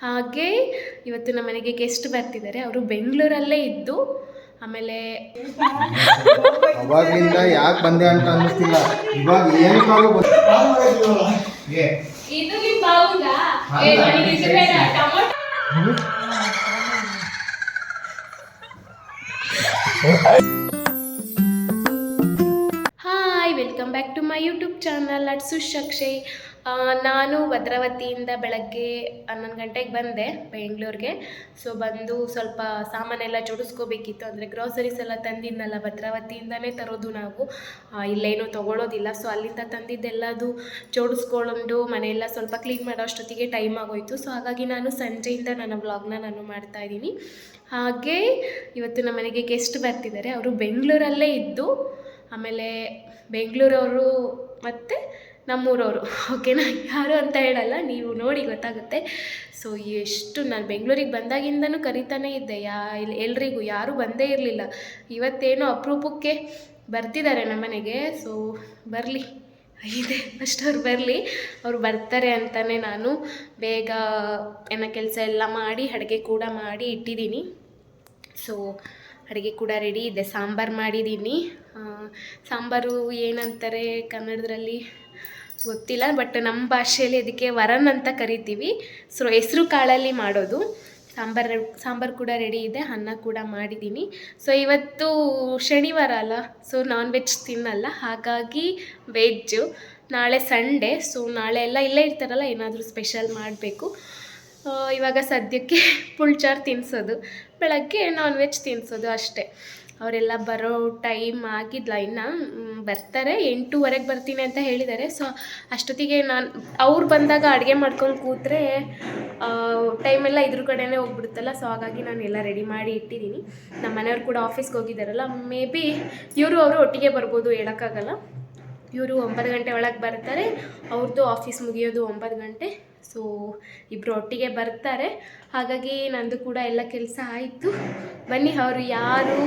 ಹಾಗೆ ಇವತ್ತು ನಮ್ಮ ಮನೆಗೆ ಗೆಸ್ಟ್ ಬರ್ತಿದ್ದಾರೆ. ಅವರು ಬೆಂಗಳೂರಲ್ಲೇ ಇದ್ದು ಆಮೇಲೆ ಅವಾಗ್ಲಿಂದ ಯಾಕೆ ಬಂದೆ ಅಂತ ಅನ್ನಿಸ್ತಿಲ್ಲ. ಇವಾಗ ಏನು ಇದು ನಿಮ್ಮ ಬಾವುಗ ಏ, ನನಗೆ ಇದು ಬೇಡ, hi welcome back to my YouTube channel at Sushakshe ನಾನು ಭದ್ರಾವತಿಯಿಂದ ಬೆಳಗ್ಗೆ ಹನ್ನೊಂದು ಗಂಟೆಗೆ ಬಂದೆ ಬೆಂಗಳೂರಿಗೆ. ಸೊ ಬಂದು ಸ್ವಲ್ಪ ಸಾಮಾನೆಲ್ಲ ಜೋಡಿಸ್ಕೋಬೇಕಿತ್ತು ಅಂದರೆ ಗ್ರೋಸರೀಸ್ ಎಲ್ಲ ತಂದಿದ್ನಲ್ಲ, ಭದ್ರಾವತಿಯಿಂದನೇ ತರೋದು ನಾವು. ಇಲ್ಲೇನೂ ತೊಗೊಳೋದಿಲ್ಲ. ಸೊ ಅಲ್ಲಿಂದ ತಂದಿದ್ದೆಲ್ಲದು ಜೋಡಿಸ್ಕೊಂಡು ಮನೆಯೆಲ್ಲ ಸ್ವಲ್ಪ ಕ್ಲೀನ್ ಮಾಡೋ ಅಷ್ಟೊತ್ತಿಗೆ ಟೈಮ್ ಆಗೋಯಿತು. ಸೊ ಹಾಗಾಗಿ ನಾನು ಸಂಜೆಯಿಂದ ನನ್ನ ವ್ಲಾಗ್ನ ನಾನು ಮಾಡ್ತಾ ಇದ್ದೀನಿ. ಹಾಗೆ ಇವತ್ತು ನಮ್ಮ ಮನೆಗೆ ಗೆಸ್ಟ್ ಬರ್ತಿದ್ದಾರೆ. ಅವರು ಬೆಂಗಳೂರಲ್ಲೇ ಇದ್ದು, ಆಮೇಲೆ ಬೆಂಗಳೂರವರು ಮತ್ತು ನಮ್ಮೂರವರು. ಓಕೆನಾ? ಯಾರು ಅಂತ ಹೇಳಲ್ಲ, ನೀವು ನೋಡಿ ಗೊತ್ತಾಗುತ್ತೆ. ಸೊ ಎಷ್ಟು ನಾನು ಬೆಂಗಳೂರಿಗೆ ಬಂದಾಗಿಂದನೂ ಕರಿತಾನೇ ಇದ್ದೆ. ಯಾ, ಎಲ್- ಎಲ್ರಿಗೂ ಯಾರೂ ಬಂದೇ ಇರಲಿಲ್ಲ. ಇವತ್ತೇನೋ ಅಪರೂಪಕ್ಕೆ ಬರ್ತಿದ್ದಾರೆ ನಮ್ಮನೆಗೆ ಸೊ ಬರಲಿ. ಇದೆ ಫಸ್ಟ್ ಅವ್ರು ಬರಲಿ. ಅವ್ರು ಬರ್ತಾರೆ ಅಂತಲೇ ನಾನು ಬೇಗ ಏನ ಕೆಲಸ ಎಲ್ಲ ಮಾಡಿ, ಅಡುಗೆ ಕೂಡ ಮಾಡಿ ಇಟ್ಟಿದ್ದೀನಿ. ಸೊ ಅಡುಗೆ ಕೂಡ ರೆಡಿ ಇದೆ. ಸಾಂಬಾರು ಮಾಡಿದ್ದೀನಿ. ಸಾಂಬಾರು ಏನಂತಾರೆ ಕನ್ನಡದಲ್ಲಿ ಗೊತ್ತಿಲ್ಲ ಬಟ್ ನಮ್ಮ ಭಾಷೆಯಲ್ಲಿ ಅದಕ್ಕೆ ವರನ್ ಅಂತ ಕರಿತೀವಿ. ಸೊ ಹೆಸರು ಕಾಳಲ್ಲಿ ಮಾಡೋದು. ಸಾಂಬಾರು ಸಾಂಬಾರು ಕೂಡ ರೆಡಿ ಇದೆ, ಅನ್ನ ಕೂಡ ಮಾಡಿದ್ದೀನಿ ಸೊ ಇವತ್ತು ಶನಿವಾರ ಅಲ್ಲ ಸೊ ನಾನ್ ವೆಜ್ ತಿನ್ನಲ್ಲ. ಹಾಗಾಗಿ ವೆಜ್ಜು ನಾಳೆ ಸಂಡೇ ಸೊ ನಾಳೆ ಎಲ್ಲ ಇಲ್ಲೇ ಇರ್ತಾರಲ್ಲ, ಏನಾದರೂ ಸ್ಪೆಷಲ್ ಮಾಡಬೇಕು. ಇವಾಗ ಸದ್ಯಕ್ಕೆ ಪುಳ್ಚಾರು ತಿನ್ನಿಸೋದು ಬೆಳಗ್ಗೆ ನಾನ್ ವೆಜ್ ತಿನ್ನಿಸೋದು ಅಷ್ಟೇ. ಅವರೆಲ್ಲ ಬರೋ ಟೈಮ್ ಆಗಿದ್ಲ. ಇನ್ನು ಬರ್ತಾರೆ. ಎಂಟೂವರೆಗೆ ಬರ್ತೀನಿ ಅಂತ ಹೇಳಿದ್ದಾರೆ ಸೊ ಅಷ್ಟೊತ್ತಿಗೆ ನಾನು, ಅವ್ರು ಬಂದಾಗ ಅಡುಗೆ ಮಾಡ್ಕೊಂಡು ಕೂತ್ರೆ ಟೈಮೆಲ್ಲ ಇದ್ರ ಕಡೆನೇ ಹೋಗ್ಬಿಡುತ್ತಲ್ಲ. ಸೊ ಹಾಗಾಗಿ ನಾನು ಎಲ್ಲ ರೆಡಿ ಮಾಡಿ ಇಟ್ಟಿದ್ದೀನಿ ನಮ್ಮ ಮನೆಯವ್ರು ಕೂಡ ಆಫೀಸ್ಗೆ ಹೋಗಿದ್ದಾರಲ್ಲ ಮೇ ಬಿ ಇವರು ಅವರು ಒಟ್ಟಿಗೆ ಬರ್ಬೋದು, ಹೇಳೋಕ್ಕಾಗಲ್ಲ. ಇವರು ಒಂಬತ್ತು ಗಂಟೆ ಒಳಗೆ ಬರ್ತಾರೆ. ಅವ್ರದ್ದು ಆಫೀಸ್ ಮುಗಿಯೋದು ಒಂಬತ್ತು ಗಂಟೆ. ಸೊ ಇಬ್ಬರು ಒಟ್ಟಿಗೆ ಬರ್ತಾರೆ. ಹಾಗಾಗಿ ನಂದು ಕೂಡ ಎಲ್ಲ ಕೆಲಸ ಆಯಿತು. ಬನ್ನಿ, ಅವರು ಯಾರು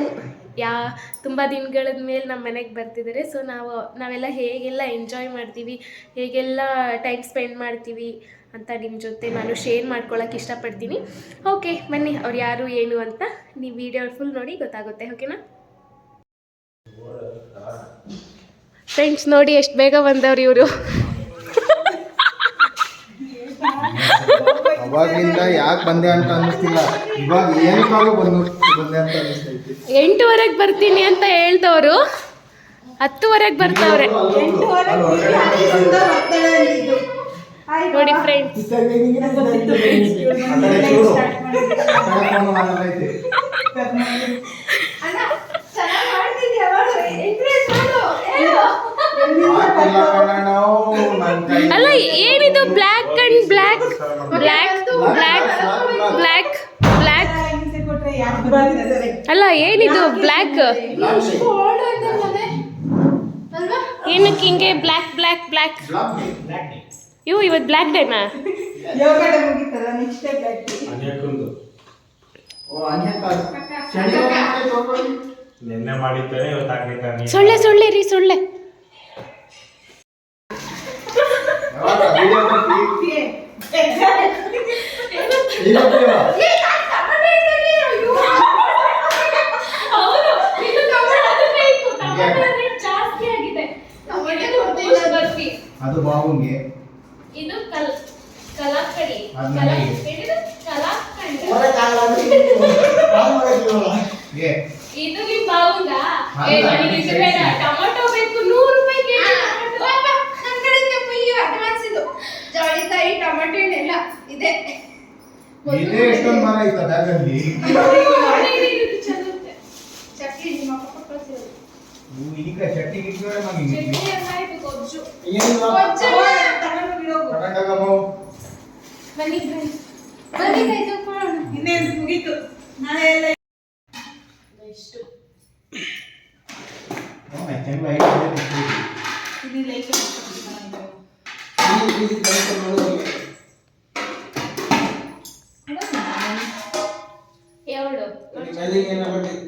ಯಾ ತುಂಬ ದಿನಗಳದ ಮೇಲೆ ನಮ್ಮ ಮನೆಗೆ ಬರ್ತಿದ್ದಾರೆ ಸೊ ನಾವು, ನಾವೆಲ್ಲ ಹೇಗೆಲ್ಲ ಎಂಜಾಯ್ ಮಾಡ್ತೀವಿ, ಹೇಗೆಲ್ಲ ಟೈಮ್ ಸ್ಪೆಂಡ್ ಮಾಡ್ತೀವಿ ಅಂತ ನಿಮ್ಮ ಜೊತೆ ನಾನು ಶೇರ್ ಮಾಡ್ಕೊಳ್ಳೋಕೆ ಇಷ್ಟಪಡ್ತೀನಿ. ಓಕೆ ಬನ್ನಿ, ಅವ್ರು ಯಾರು, ಏನು ಅಂತ ನೀವು ವಿಡಿಯೋ ಫುಲ್ ನೋಡಿ ಗೊತ್ತಾಗುತ್ತೆ ಓಕೆನಾ ಫ್ರೆಂಡ್ಸ್ ನೋಡಿ ಎಷ್ಟು ಬೇಗ ಬಂದವ್ರು ಇವರು. ಅವಾಗಿಂದ ಯಾಕೆ ಬಂದೆ ಅಂತ ಅನ್ನಿಸ್ತಿಲ್ಲ. ಇವಾಗ ಏನಕ್ಕಾದ್ರೂ ಬಂದು, ಬಂದೆ ಅಂತ ಅನ್ನಿಸ್ತೈತಿ ಎಂಟುವರೆಗೆ ಬರ್ತೀನಿ ಅಂತ ಹೇಳ್ದವರು, ಹತ್ತುವರೆಗೆ ಬರ್ತಾವ್ರೆ. ನೋಡಿ ಅಲ್ಲ, ಏನಿದು black and black black black black black ಅಲ್ಲ ಏನಿದು ಬ್ಲ್ಯಾಕ್ ಏನಕ್ಕೆ ಹಿಂಗೆ ಬ್ಲ್ಯಾಕ್ ಬ್ಲ್ಯಾಕ್ ಬ್ಲ್ಯಾಕ್ ಇವು ಇವತ್ತು ಬ್ಲ್ಯಾಕ್ ಡೇನಾ ಸೊಳ್ಳೆ ಸೊಳ್ಳೆ ರೀ ಸೊಳ್ಳೆ. ಯಾವಾಗ? video ಬರ್ತಿ? ಈಗ ಬಿಡುವ. ಅದು ಬಾಬುಂಗೆ ಇದು ಕಲ್ ಕಲಾಕಡಿ ಅದ್ ಕಲಾ- ನನಗೆ. ಏನಿದು? ಕಲಾಕಂಡ. ಏ ಇದು ನಿಮ್ ಅಲ್ಲ, ಏ, ನನಗೆ ಇದು ಬೇಡ. ಸರಿ. ಟೊಮೊಟೊ ಬೇಕು ನೂರು ರೂಪಾಯಿ ಕೆಜಿ. ಜವಳಿಕಾಯಿ ಟೊಮೆಟೊ ಹಣ್ಣೆಲ್ಲ ಇದೆ ಇದೇ ಎಷ್ಟೊಂದು ಮರ ಬ್ಯಾಗಲ್ಲಿ. ಚಟ್ನಿ ನಿಮ್ಮ ಅಪ್ಪ ಕಳ್ಸಿರೋದು. ಇವು ಈಗ ಚಟ್ನಿ ಗಿಟ್ಟಿ ಮಗಿ ಚಟ್ನಿ ಎಲ್ಲ ಆಯ್ತು, ಗೊಜ್ಜು. ತಗೊಂಡು ಬಿಡೋಗು. ಕರ್ನಾಟಕಮು ಬನ್ನಿ friends. ಬನ್ನಿ ಕೈ ತಕ್ಕೊಳ್ಳೋಣ. ಇನ್ನೇನು ಮುಗೀತು ನಾಳೆ ಎಲ್ಲ ನನಗೆ ಏನಾಗಬೇಕು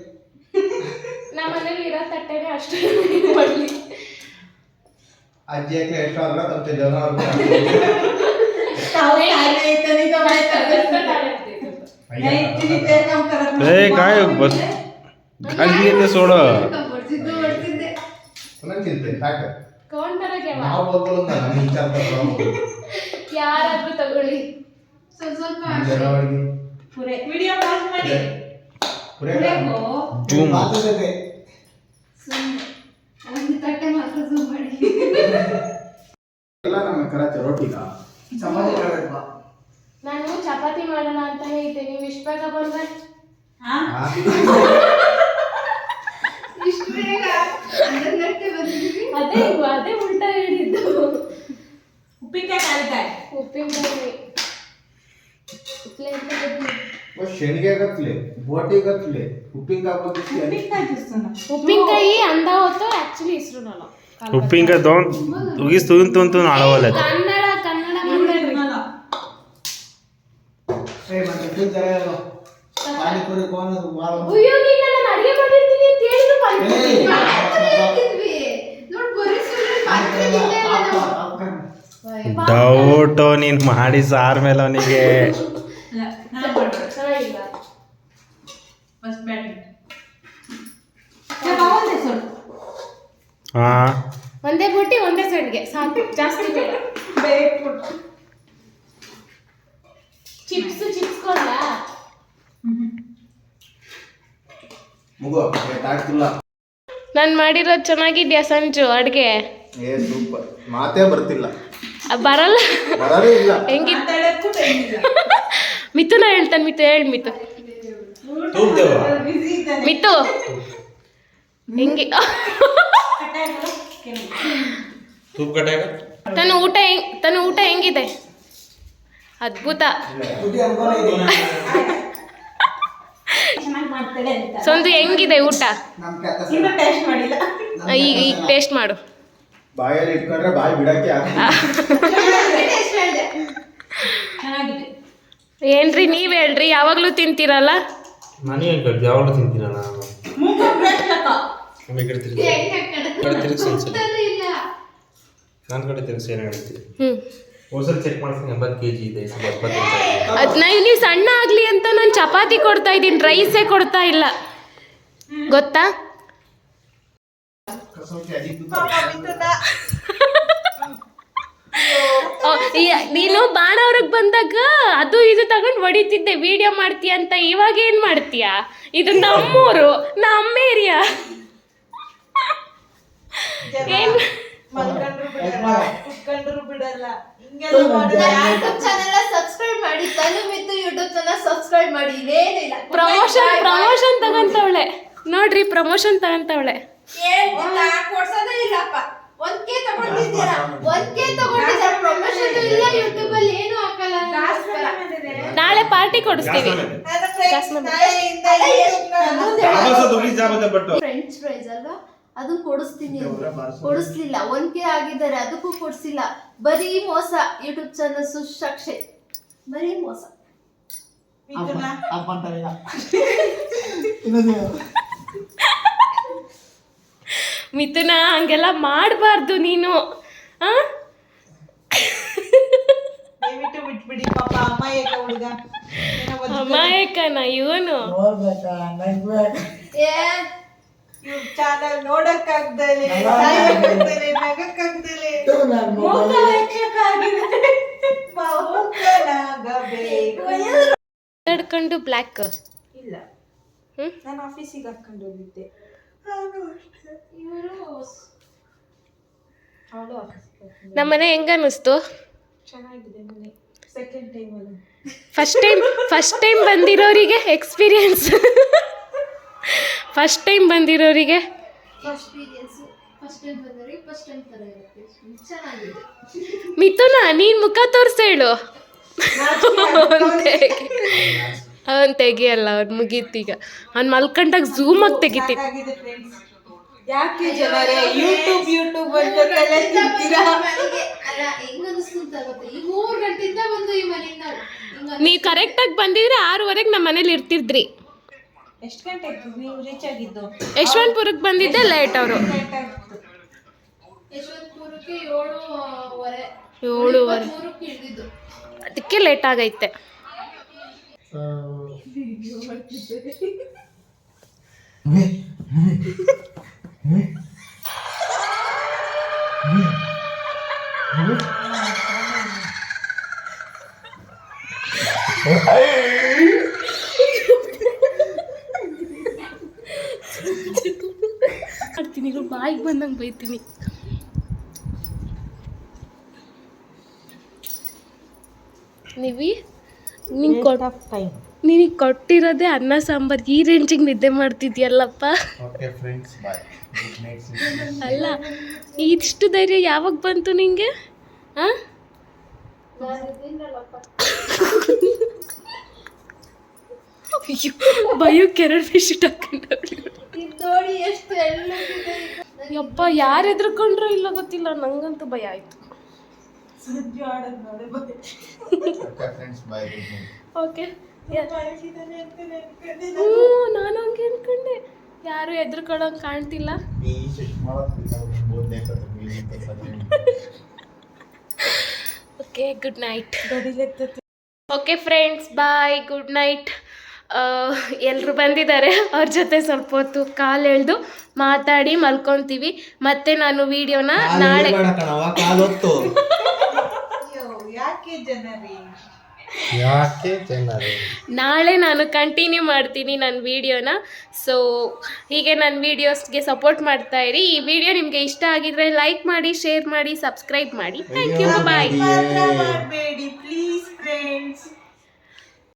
ನಮ್ಮ ಮನೇಲಿ ಇರೋ ತಟ್ಟೆಗೆ ಅಷ್ಟೇ ಬರಲಿ ಅಜ್ಜಿ ಯಾಕೆ ಎಷ್ಟು ಅಲ್ಲ ತಮ್ಮ ಜನ ಏ ಕಾಯ ಬಸ್ ಗಾಡಿ ಇದೆ ಸೋಡ ನನಗಿಂತೆ ಸಾಕ ಕೌಂಟರ್ಗೆ ನಾವು ಹೋಗಲ್ಲ ನಾನು ವಿಚಾರ ಯಾರಾದ್ರೂ ತಗೊಳ್ಳಿ ಸ್ವಲ್ಪ ಸ್ವಲ್ಪ ವಿಡಿಯೋ ಪಾಸ್ ಮಾಡಿ ಜೂಮ್. ಎಲ್ಲ ನಮ್ಮ ಕರಾಚಿ ರೋಟಿಗ ನಾನು ಚಪಾತಿ ಮಾಡೋಣ ಅಂತ ಹೇಳಿದ್ದೆ ನೀವು ಇಷ್ಟ ಬೇಗ ಬಂದ್ರೆ? ಹಾ? ಅದೇ ಅದೇ ಉಲ್ಟಾ ಹೇಳಿದ್ದು. ಉಪ್ಪಿನಕಾಯಿ ಕಾಲಿಕಾಯಿ? ಉಪ್ಪಿನಕಾಯಿ. ಪ್ಲೇಟ್ ಶೆಣಿಗೆ ಗತ್ಲೆ ಬೋಟಿ ಗತ್ಲೆ ಉಪ್ಪಿನಕಾಯಿ ಬಂದಿತ್ತು ಉಪ್ಪಿನಕಾಯಿ ತಿರ್ಸೋಣ ಉಪ್ಪಿನಕಾಯಿ ಅಂದ ಹೊತ್ತು ಆಕ್ಚುಲಿ ಹೆಸರು ನಾನು ಉಪ್ಪಿನಕಾಯಿ ತೊಗೊಂಡ್ ಉಗಿಸ್ ತುಗಿನ್ ತುಂತು ಆಡವಲ್ಲ ಕನ್ನಡ ಕನ್ನಡ ಮಾತಾಡ್ರಿ ತಿನ್ನಲ್ಲ. ಪಾನಿಪುರಿ ಕೋನ ಅಯ್ಯೋ ನೀನ್ ನಾನು ಅಡಿಗೆ ಮಾಡಿರ್ತೀನಿ ಅಂತ ಹೇಳಿದ್ರು ಪಾನಿಪುರಿ. ಡೌಟು ನೀನ್ ಮಾಡಿ ಸಾರ್ ಮೇಲೆ ಅವನಿಗೆ. ಚೆನ್ನಾಗಿಲ್ಲ ಫಸ್ಟ್ ಬ್ಯಾಟಿಂಗ್ ಒಂದೇ ಸ್ವಲ್ಪ ಹಾ ಒಂದೇ ಬುಟ್ಟಿ ಒಂದೇ ಸೈಡ್ಗೆ. ಸಾಕು ಜಾಸ್ತಿ ಬೇಡ. Chips chips ಕೊಡ್ಲ? ಮುಗು ತಾಡ್ತಿಲ್ಲ ನಾನು ಮಾಡಿರೋದು ಚೆನ್ನಾಗಿದ್ಯಾ ಸಂಜು ಅಡುಗೆ? ಏ ಸೂಪರ್. ಮಾತೇ ಬರ್ತಿಲ್ಲ. ಬರಲ್ಲ. ಹೆಂಗಿತ್ತು ಇಲ್ಲ. ಹೆಂಗಿ ಮಾತಾಡಕ್ಕೂ time ಇಲ್ಲ. ಮಿಥುನ ಹೇಳ್ತಾನೆ ಮಿತು ಹೇಳಿ ಮಿತು ಮಿಥು. ಹೆಂಗೆ? ತನ್ನ ಊಟ ಹೆಂಗ್ ತನ್ನ ಊಟ ಹೆಂಗಿದೆ? ಅದ್ಭುತ. ಸೊಂದು ಹೆಂಗಿದೆ ಊಟ? ಇನ್ನೂ ಟೇಸ್ಟ್ ಮಾಡಿಲ್ಲ ಈಗ ಈಗ ಟೇಸ್ಟ್ ಮಾಡು. ಬಾಯಲ್ಲಿ ಇಟ್ಕೊಂಡ್ರೆ ಬಾಯಿ ಬಿಡಕ್ಕೆ ಆಗ್ತಿಲ್ಲ ಚೆನ್ನಾಗಿದೆ ಏನ್ರಿ ನೀವ್ ಹೇಳ್ರಿ ಯಾವಾಗ್ಲೂ ತಿಂತೀರಲ್ಲ? ಯಾವಾಗಲೂ ತಿಂತೀನಲ್ಲ ನಾನು. ಬ್ರೇಕ್ ಲಕ್ಕ. ನಮ್ಮ ಈ ಕಡೆ ತಿರುಗಿ ಕಡೆ ತಿರುಗಿಸಿ ಒಂದ್ಸಲ ನನ್ನ ಕಡೆ ತಿರುಗಿಸಿ ಏನು ಹೇಳ್ತೀವಿ ಹ್ಮ್. ಒಂದ್ಸಲ ಚೆಕ್ ಮಾಡ್ತೀನಿ ಎಂಬತ್ತು ಕೆ ಜಿ ಇದೆ ಈ ಸಲ ಎಪ್ಪತ್ತೆಂಟು ಆಗಿದೆ. ಅದ್ ನಾ ನೀವು ಸಣ್ಣ ಆಗ್ಲಿ ಅಂತ ನಾನು ಚಪಾತಿ ಕೊಡ್ತಾ ಇದ್ದೀನಿ ರೈಸೇ ಕೊಡ್ತಾ ಇಲ್ಲ. ಗೊತ್ತಾ? ನೀನು ಬಾಣವ್ರಿಗೆ ಬಂದಾಗ ಅದು ಇದು ತಗೊಂಡು ಹೊಡಿತಿದ್ದೆ ವಿಡಿಯೋ ಮಾಡ್ತೀಯ ಅಂತ ಇವಾಗ ಏನ್ ಮಾಡ್ತೀಯ? ಇದು ನಮ್ಮೂರು ನಮ್ಮ ಏರಿಯಾ. ಏನ್? ಮಲ್ಕೊಂಡ್ರು ಬಿಡಲ್ಲ ಕುತ್ಕೊಂಡ್ರು ಬಿಡಲ್ಲ. ಹಿಂಗೆಲ್ಲ ಮಾಡಿದ್ರೆ ಯೂಟ್ಯೂಬ್ ಚಾನೆಲ್ ಸಬ್ಸ್ಕ್ರೈಬ್ ಮಾಡಿ? ತನು ಮಿತ್ತು ಯೂಟ್ಯೂಬ್ ಚಾನೆಲ್ ಸಬ್ಸ್ಕ್ರೈಬ್ ಮಾಡಿ ಇದೇನಿಲ್ಲ. ಪ್ರಮೋಷನ್ ಪ್ರಮೋಷನ್ ತಗಂತವಳೆ. ನೋಡ್ರಿ ಪ್ರಮೋಷನ್ ತಗಂತವಳೆ. ಕೊಡ್ಸೋದೇ ಇಲ್ಲಪ್ಪ. ಒಂದ್ ಕೆ ತಗೊಂಡಿದ್ದೀರಾ? ಒಂದ್ಕೆ ತಗೊಂಡಿದ್ದೀರಾ? ಪ್ರಮೋಷನ್ ಇಲ್ಲ ಯೂಟ್ಯೂಬ್ ಅಲ್ಲಿ ಏನು ಹಾಕಲ್ಲ. ನಾಳೆ ಪಾರ್ಟಿ ಕೊಡಿಸ್ತೀವಿ. ಫ್ರೆಂಚ್ ಪ್ರೈಸ್ ಅಲ್ವಾ? ಅದನ್ನ ಕೊಡಿಸ್ತೀನಿ. ಕೊಡಿಸ್ಲಿಲ್ಲ. ಒನ್ ಕೆ ಆಗಿದ್ದಾರೆ. ಅದಕ್ಕೂ ಕೊಡಿಸಿಲ್ಲ. ಬರೀ ಮೋಸ. YouTube channel Sushakshe. ಬರೀ ಮೋಸ. ಮಿಥುನ ಹಂಗೆಲ್ಲ ಮಾಡಬಾರ್ದು ನೀನು. ಅಮಾಯಕನ ಇವನು. ಚಾನಲ್ ನೋಡಕ್ಕಾಗ್ದಲೆ ನಗಕ್ಕಾಗ್ದಲೆ ಬ್ಲ್ಯಾಕ್ ಇಲ್ಲ ಹ್ಮ್? ನಾನು ಆಫೀಸಿಗೆ ಹಾಕೊಂಡು ಹೋಗಿದ್ದೆ. ನಮ್ಮನೆ ಹೆಂಗ ಅನ್ನಿಸ್ತು ಚೆನ್ನಾಗಿದೆ ಮನೆ. ಸೆಕೆಂಡ್ ಟೈಮ್ ಅಲ್ಲ. ಫಸ್ಟ್ ಟೈಮ್ ಫಸ್ಟ್ ಟೈಮ್ ಬಂದಿರೋರಿಗೆ ಎಕ್ಸ್ಪೀರಿಯನ್ಸ್ ಫಸ್ಟ್ ಟೈಮ್ ಬಂದಿರೋರಿಗೆ. ಎಕ್ಸ್ಪೀರಿಯನ್ಸ್ ಫಸ್ಟ್ ಟೈಮ್ ಬಂದವರಿಗೆ ಫಸ್ಟ್ ಟೈಮ್ ತರ ಇರುತ್ತೆ ಚೆನ್ನಾಗಿದೆ. ಮಿಥುನ ನೀನ್ ಮುಖ ತೋರ್ಸ ಹೇಳು. ಅವನ್ ತೆಗಿಯಲ್ಲ ಅವ್ನು ಈಗ. ಅವ್ನು ಮಲ್ಕೊಂಡಾಗ ಝೂಮ್ ಆಗಿ ತೆಗಿತೀನಿ ಯಾಕೆ ಜನರೇ ಯೂಟ್ಯೂಬ್ ಯೂಟ್ಯೂಬ್ ಅಂತ ತಲೆ ತಿಂತೀರಾ? ಈ ಮೂರ್ ಗಂಟೆಯಿಂದ ಬಂದು ಈ ಮನೆಯಿಂದ ಹಿಂಗ ನೀವು ಕರೆಕ್ಟಾಗಿ ಬಂದಿದ್ರೆ ಆರೂವರೆಗೆ ನಮ್ಮ ಮನೇಲಿ ಇರ್ತಿದ್ರಿ. ಎಷ್ಟು ಗಂಟೆ ಆಯ್ತು? ನೀವು ರೀಚ್ ಆಗಿದ್ದು? ಯಶವಂತಪುರಕ್ಕೆ ಬಂದಿದ್ದೆ ಲೇಟ್ ಅವರು. ಯಶವಂತಪುರಕ್ಕೆ ಏಳುವರೆ. ಏಳುವರೆ. ಇಳಿದಿದ್ದು. ಅದಕ್ಕೆ ಲೇಟ್ ಆಗೈತೆ. ಮಾಡ್ತೀನಿ ಬಾಯಿಗೆ ಬಂದಂಗೆ ಬೈತೀನಿ ನೀವಿ ನಿಂಗೆ ಕೊಟ್ಟು ಟೈಮ್ ನಿನಗೆ ಕೊಟ್ಟಿರೋದೇ ಅನ್ನ ಸಾಂಬಾರು. ಈ ರೇಂಜಿಗೆ ನಿದ್ದೆ ಮಾಡ್ತಿದ್ಯಲ್ಲಪ್ಪ. ಅಲ್ಲ ಇಷ್ಟು ಧೈರ್ಯ ಯಾವಾಗ ಬಂತು ನಿಂಗೆ? ಹಾಂ ಬಯೋಕ್ಕೆ ಎರಡು ಹಾಕೊಂಡವ್ಳು ಇದು. ಯಪ್ಪ ಯಾರು ಎದ್ರುಕೊಂಡ್ರೋ ಇಲ್ಲ ಗೊತ್ತಿಲ್ಲ ನಂಗಂತೂ ಭಯ ಆಯ್ತು. ಹ್ಞೂ ನಾನು ಹಂಗೆ ಅನ್ಕೊಂಡೆ. ಯಾರು ಎದ್ರುಕೊಳ್ಳೋಂಗೆ ಕಾಣ್ತಿಲ್ಲ. Okay good night okay friends bye good night ಎಲ್ಲರೂ ಬಂದಿದ್ದಾರೆ. ಅವ್ರ ಜೊತೆ ಸ್ವಲ್ಪ ಹೊತ್ತು ಕಾಲ್ ಎಳೆದು ಮಾತಾಡಿ ಮಲ್ಕೊಂತೀವಿ. ಮತ್ತೆ ನಾನು ವಿಡಿಯೋನ ನಾಳೆ ಜನರೇ ಯಾಕೆ ಜನರೇ? ನಾಳೆ ನಾನು ಕಂಟಿನ್ಯೂ ಮಾಡ್ತೀನಿ ನನ್ನ ವಿಡಿಯೋನ ಸೊ ಹೀಗೆ ನನ್ನ ವಿಡಿಯೋಸ್ಗೆ ಸಪೋರ್ಟ್ ಮಾಡ್ತಾ ಇರಿ. ಈ ವಿಡಿಯೋ ನಿಮಗೆ ಇಷ್ಟ ಆಗಿದ್ರೆ ಲೈಕ್ ಮಾಡಿ ಶೇರ್ ಮಾಡಿ ಸಬ್ಸ್ಕ್ರೈಬ್ ಮಾಡಿ. ಥ್ಯಾಂಕ್ ಯು ಬಾಯ್ ಮಾಡಬೇಡಿ ಪ್ಲೀಸ್ ಫ್ರೆಂಡ್ಸ್